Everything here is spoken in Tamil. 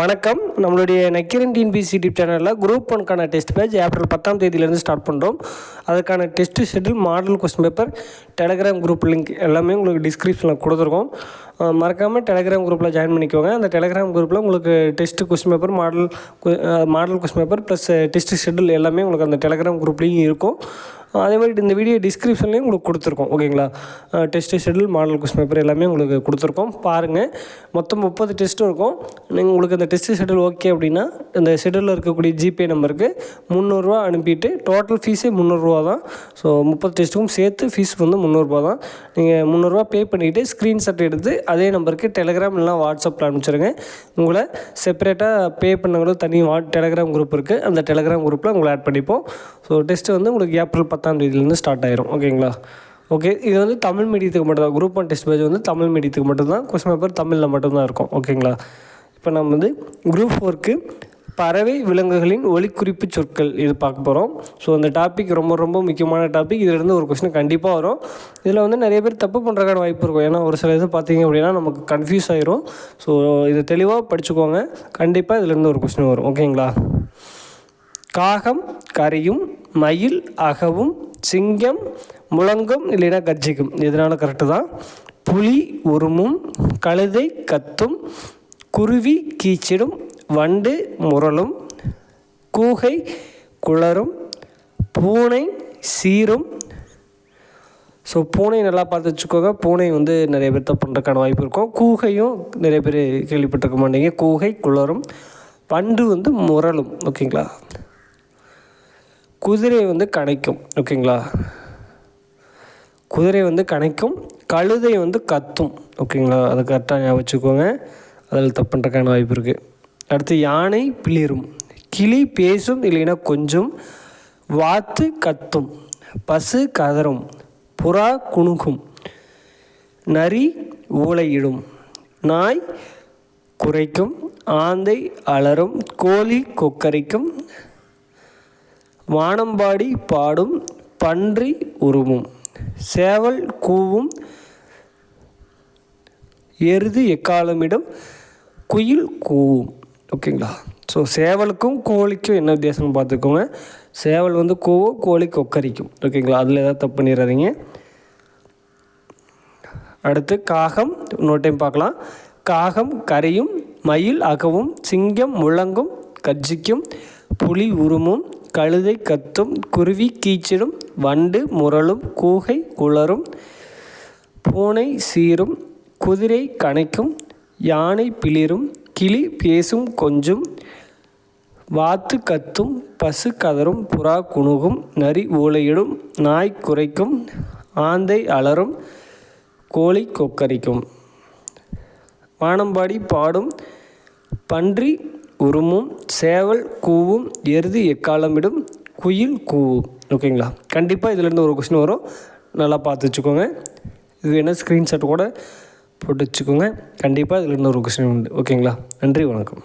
வணக்கம். நம்மளுடைய நக்கிரன் டிஎன்பிசி யூடியூப் சேனலில் குரூப் ஒன்க்கான டெஸ்ட் பேஜ் ஏப்ரல் பத்தாம் தேதியிலேருந்து ஸ்டார்ட் பண்ணுறோம் அதுக்கான test schedule model question paper Telegram group link எல்லாமே உங்களுக்கு டிஸ்கிரிப்ஷனில் கொடுத்துருக்கோம். மறக்காமல் டெலகிராம் குரூப்பில் ஜாயின் பண்ணிக்கோங்க. அந்த டெலகிராம் குரூப்பில் உங்களுக்கு test question paper model model question paper plus test schedule எல்லாமே உங்களுக்கு அந்த டெலகிராம் குரூப்லேயும் இருக்கும். அதே மாதிரி இந்த வீடியோ டிஸ்கிரிப்ஷன்லேயும் உங்களுக்கு கொடுத்துருக்கோம் ஓகேங்களா test schedule model question paper எல்லாமே உங்களுக்கு கொடுத்துருக்கோம். பாருங்கள் மொத்தம் முப்பது டெஸ்ட்டும் இருக்கும். நீங்கள் உங்களுக்கு அந்த டெஸ்ட் ஷெட்யூல் ஓகே அப்படின்னா இந்த ஷெட்யூலில் இருக்கக்கூடிய ஜிபே நம்பருக்கு முந்நூறுரூவா அனுப்பிட்டு டோட்டல் ஃபீஸே முந்நூறுரூவா தான். ஸோ முப்பது டெஸ்ட்டுக்கும் சேர்த்து ஃபீஸ் வந்து முந்நூறுரூவா தான். நீங்கள் முந்நூறுரூவா பே பண்ணிவிட்டு ஸ்க்ரீன்ஷாட் எடுத்து அதே நம்பருக்கு டெலிகிராம் இல்லைனா வாட்ஸ்அப்பில் அனுப்பிச்சிருங்க. உங்களை செப்பரேட்டாக பே பண்ணவங்களும் தனி வா டெலிகிராம் குரூப் இருக்குது அந்த டெலிகிராம் குரூப்பில் உங்களை ஆட் பண்ணிப்போம். ஸோ டெஸ்ட்டு வந்து உங்களுக்கு ஏப்ரல் பத்து பத்தாம் தேதியிலேருந்து ஸ்டார்ட் ஆயிரும். ஓகேங்களா ஓகே இது வந்து தமிழ் மீடியத்துக்கு மட்டும்தான் குரூப் ஒன் டெஸ்ட் பேஜ் வந்து தமிழ் மீடியத்துக்கு மட்டும்தான் கொஸ்டின் பேப்பர் தமிழில் மட்டும்தான் இருக்கும். ஓகேங்களா இப்போ நம்ம வந்து குரூப் ஃபோருக்கு பறவை விலங்குகளின் ஒலிக்குறிப்பு சொற்கள் இது பார்க்க போகிறோம் ஸோ அந்த டாபிக் ரொம்ப ரொம்ப முக்கியமான டாபிக் இதிலேருந்து ஒரு கொஸ்டின் கண்டிப்பாக வரும். இதில் வந்து நிறைய பேர் தப்பு பண்ணுறக்கான வாய்ப்பு இருக்கும். ஏன்னா ஒரு சில இது பார்த்தீங்க அப்படின்னா நமக்கு கன்ஃபியூஸ் ஆயிரும். ஸோ இதை தெளிவாக படிச்சுக்கோங்க. கண்டிப்பாக இதிலேருந்து ஒரு கொஸ்டின் வரும். ஓகேங்களா காகம் கரையும் மயில் அகவும் சிங்கம் முழங்கும் இல்லைன்னா கர்ஜிக்கும் இதனால் கரெக்டு தான். புலி உருமும் கழுதை கத்தும் குருவி கீச்சிடும் வண்டு முரளும் கூகை குளரும் பூனை சீரும். ஸோ பூனை நல்லா பார்த்து வச்சுக்கோங்க. பூனை வந்து நிறைய பேர் தான் பண்ணுறதுக்கான வாய்ப்பு இருக்கும். கூகையும் நிறைய பேர் கேள்விப்பட்டிருக்க மாட்டீங்க. கூகை குளரும் வண்டு வந்து முரளும். ஓகேங்களா? குதிரை வந்து கணைக்கும் ஓகேங்களா குதிரை வந்து கணைக்கும் கழுதை வந்து கத்தும் ஓகேங்களா அதை கரெக்டாக ஞாபகம் வச்சுக்கோங்க அதில் தப்பு பண்ணுறதுக்கான வாய்ப்பு இருக்குது அடுத்து யானை பிளிரும். கிளி பேசும் இல்லைன்னா கொஞ்சம். வாத்து கத்தும் பசு கதறும் புறா குணுகும் நரி ஊளையிடும் நாய் குறைக்கும் ஆந்தை அலறும் கோழி கொக்கரிக்கும் வானம்பாடி பாடும் பன்றி உருவும். சேவல் கூவும் எருது எக்காலமிடும் குயில் கூவும். ஓகேங்களா? ஸோ சேவலுக்கும் கோழிக்கும் என்ன வித்தியாசம்னு பார்த்துக்கோங்க. சேவல் வந்து கூவும் கோழி கொக்கரிக்கும் ஓகேங்களா? அதில் ஏதாவது தப்பு பண்ணிடாதீங்க அடுத்து காகம் இன்னொரு டைம் பார்க்கலாம். காகம் கரையும் மயில் அகவும் சிங்கம் முழங்கும் கர்ஜிக்கும் புலி உருமும் கழுதை கத்தும் குருவி கீச்சிடும் வண்டு முரளும் கூகை குளரும் பூனை சீரும் குதிரை கணைக்கும் யானை பிளிரும் கிளி பேசும் கொஞ்சும் வாத்து கத்தும் பசு கதரும் புறா குணுகும் நரி ஊளையிடும் நாய் குறைக்கும் ஆந்தை அலறும் கோழி கொக்கரிக்கும். வானம்பாடி பாடும் பன்றி உருமும் சேவல் கூவும் எருது எக்காலமிடும் குயில் கூவும் ஓகேங்களா? கண்டிப்பாக இதுலேருந்து ஒரு கொஸ்டின் வரும். நல்லா பார்த்து வச்சுக்கோங்க. இது என்ன ஸ்க்ரீன்ஷாட் கூட போட்டு வச்சுக்கோங்க. கண்டிப்பாக இதுலேருந்து ஒரு கொஸ்டின் உண்டு. ஓகேங்களா? நன்றி வணக்கம்.